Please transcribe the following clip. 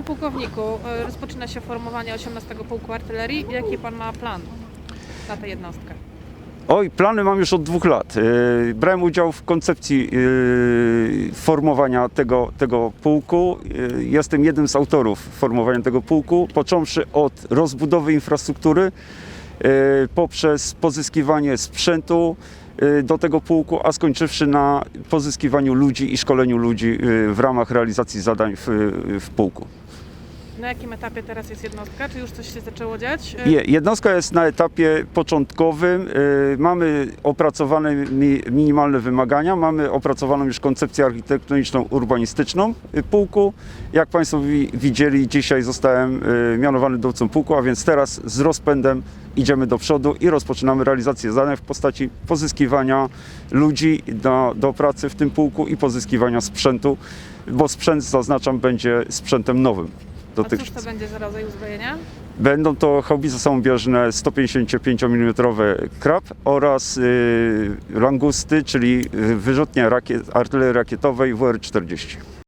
Panie pułkowniku, e, rozpoczyna się formowanie 18 Pułku Artylerii. Jaki Pan ma plan na tę jednostkę? Oj, plany mam już od dwóch lat. Yy, Brałem udział w koncepcji yy, formowania tego, tego pułku. Jestem jednym z autorów formowania tego pułku, począwszy od rozbudowy infrastruktury poprzez pozyskiwanie sprzętu yy, do tego pułku, a skończywszy na pozyskiwaniu ludzi i szkoleniu ludzi yy, w ramach realizacji zadań w, w pułku. Na jakim etapie teraz jest jednostka? Czy już coś się zaczęło dziać? E, Je- Jednostka jest na etapie początkowym. y, Mamy opracowane mi- minimalne wymagania, mamy opracowaną już koncepcję architektoniczną, urbanistyczną y, pułku. Jak Państwo wi- widzieli, dzisiaj zostałem mianowany dowódcą pułku, a więc teraz z rozpędem idziemy do przodu i rozpoczynamy realizację zadań w postaci pozyskiwania ludzi do, do pracy w tym pułku i pozyskiwania sprzętu, bo sprzęt, zaznaczam, będzie sprzętem nowym. A cóż dotychczas. to będzie za rodzaj uzbrojenia? Będą to haubice samobieżne 155 mm krab oraz y, langusty, czyli wyrzutnie rakiet, artylerii rakietowej WR-40.